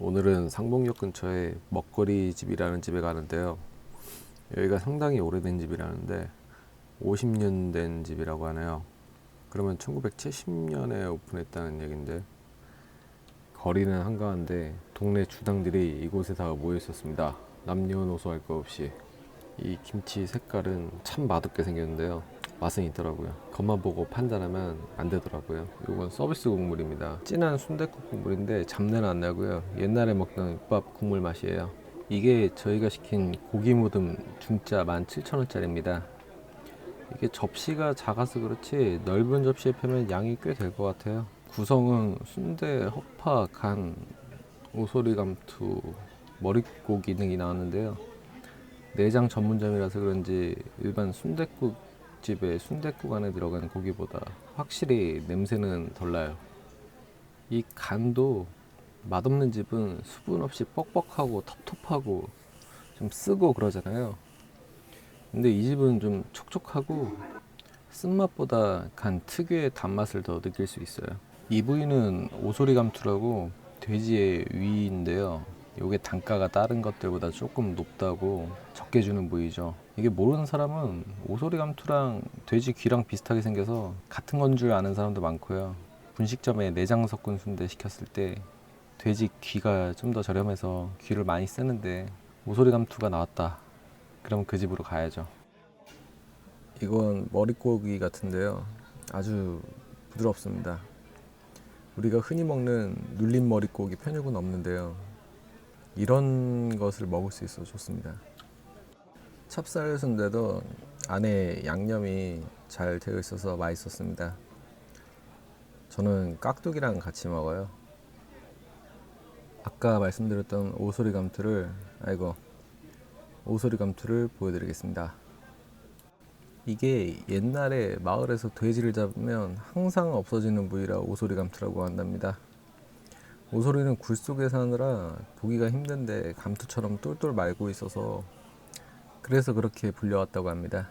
오늘은 상봉역 근처에 먹거리 집이라는 집에 가는데요. 여기가 상당히 오래된 집이라는데 50년 된 집이라고 하네요. 그러면 1970년에 오픈했다는 얘긴데 거리는 한가한데 동네 주당들이 이곳에 다 모여 있었습니다. 남녀노소 할 것 없이 이 김치 색깔은 참 맛없게 생겼는데요. 맛은 있더라고요. 겉만 보고 판단하면 안 되더라고요. 이건 서비스 국물입니다. 진한 순댓국 국물인데 잡내는 안 나고요. 옛날에 먹던 국밥 국물 맛이에요. 이게 저희가 시킨 고기 무듬 중짜 17,000원짜리입니다. 이게 접시가 작아서 그렇지 넓은 접시에 펴면 양이 꽤 될 것 같아요. 구성은 순대, 허파, 간, 오소리 감투, 머릿고기 등이 나왔는데요. 내장 전문점이라서 그런지 일반 순댓국 집에 순댓국 안에 들어가는 고기보다 확실히 냄새는 덜 나요. 이 간도 맛없는 집은 수분 없이 뻑뻑하고 텁텁하고 좀 쓰고 그러잖아요. 근데 이 집은 좀 촉촉하고 쓴맛보다 간 특유의 단맛을 더 느낄 수 있어요. 이 부위는 오소리 감투라고 돼지의 위인데요. 이게 단가가 다른 것들보다 조금 높다고 적게 주는 부위죠. 이게 모르는 사람은 오소리 감투랑 돼지 귀랑 비슷하게 생겨서 같은 건 줄 아는 사람도 많고요. 분식점에 내장 섞은 순대 시켰을 때 돼지 귀가 좀 더 저렴해서 귀를 많이 쓰는데 오소리 감투가 나왔다. 그럼 그 집으로 가야죠. 이건 머릿고기 같은데요. 아주 부드럽습니다. 우리가 흔히 먹는 눌린 머릿고기 편육은 없는데요. 이런 것을 먹을 수 있어 좋습니다. 찹쌀 순대도 안에 양념이 잘 되어 있어서 맛있었습니다. 저는 깍두기랑 같이 먹어요. 아까 말씀드렸던 오소리 감투를 아이고 오소리 감투를 보여드리겠습니다. 이게 옛날에 마을에서 돼지를 잡으면 항상 없어지는 부위라 오소리 감투라고 한답니다. 오소리는 굴 속에 사느라 보기가 힘든데 감투처럼 똘똘 말고 있어서 그래서 그렇게 불려왔다고 합니다.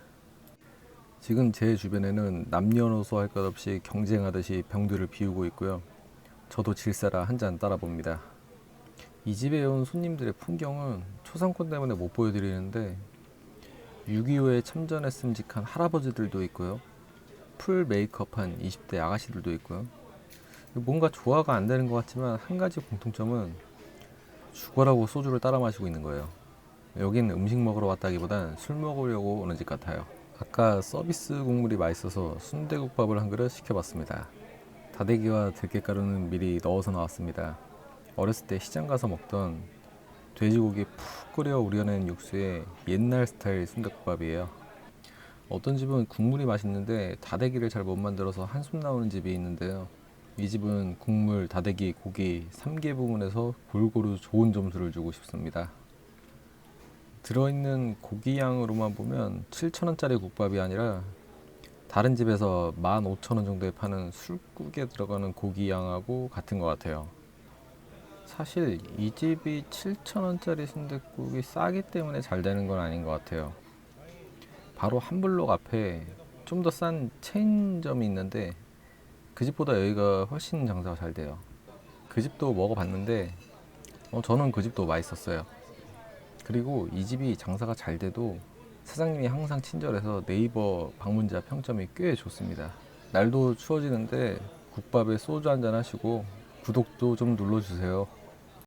지금 제 주변에는 남녀노소 할 것 없이 경쟁하듯이 병들을 비우고 있고요. 저도 질사라 한 잔 따라 봅니다. 이 집에 온 손님들의 풍경은 초상권 때문에 못 보여드리는데 6.25에 참전했음직한 할아버지들도 있고요. 풀 메이크업한 20대 아가씨들도 있고요. 뭔가 조화가 안 되는 것 같지만 한 가지 공통점은 죽어라고 소주를 따라 마시고 있는 거예요. 여긴 음식 먹으러 왔다기보단 술 먹으려고 오는 집 같아요. 아까 서비스 국물이 맛있어서 순대국밥을 한 그릇 시켜봤습니다. 다대기와 들깨가루는 미리 넣어서 나왔습니다. 어렸을 때 시장 가서 먹던 돼지고기 푹 끓여 우려낸 육수에 옛날 스타일 순대국밥이에요. 어떤 집은 국물이 맛있는데 다대기를 잘 못 만들어서 한숨 나오는 집이 있는데요. 이 집은 국물, 다대기, 고기 3개 부분에서 골고루 좋은 점수를 주고 싶습니다. 들어있는 고기 양으로만 보면 7,000원짜리 국밥이 아니라 다른 집에서 15,000원 정도에 파는 술국에 들어가는 고기 양하고 같은 것 같아요. 사실 이 집이 7,000원짜리 순댓국이 싸기 때문에 잘 되는 건 아닌 것 같아요. 바로 한 블록 앞에 좀 더 싼 체인점이 있는데 그 집보다 여기가 훨씬 장사가 잘 돼요. 그 집도 먹어봤는데 어, 저는 그 집도 맛있었어요. 그리고 이 집이 장사가 잘 돼도 사장님이 항상 친절해서 네이버 방문자 평점이 꽤 좋습니다. 날도 추워지는데 국밥에 소주 한잔 하시고 구독도 좀 눌러주세요.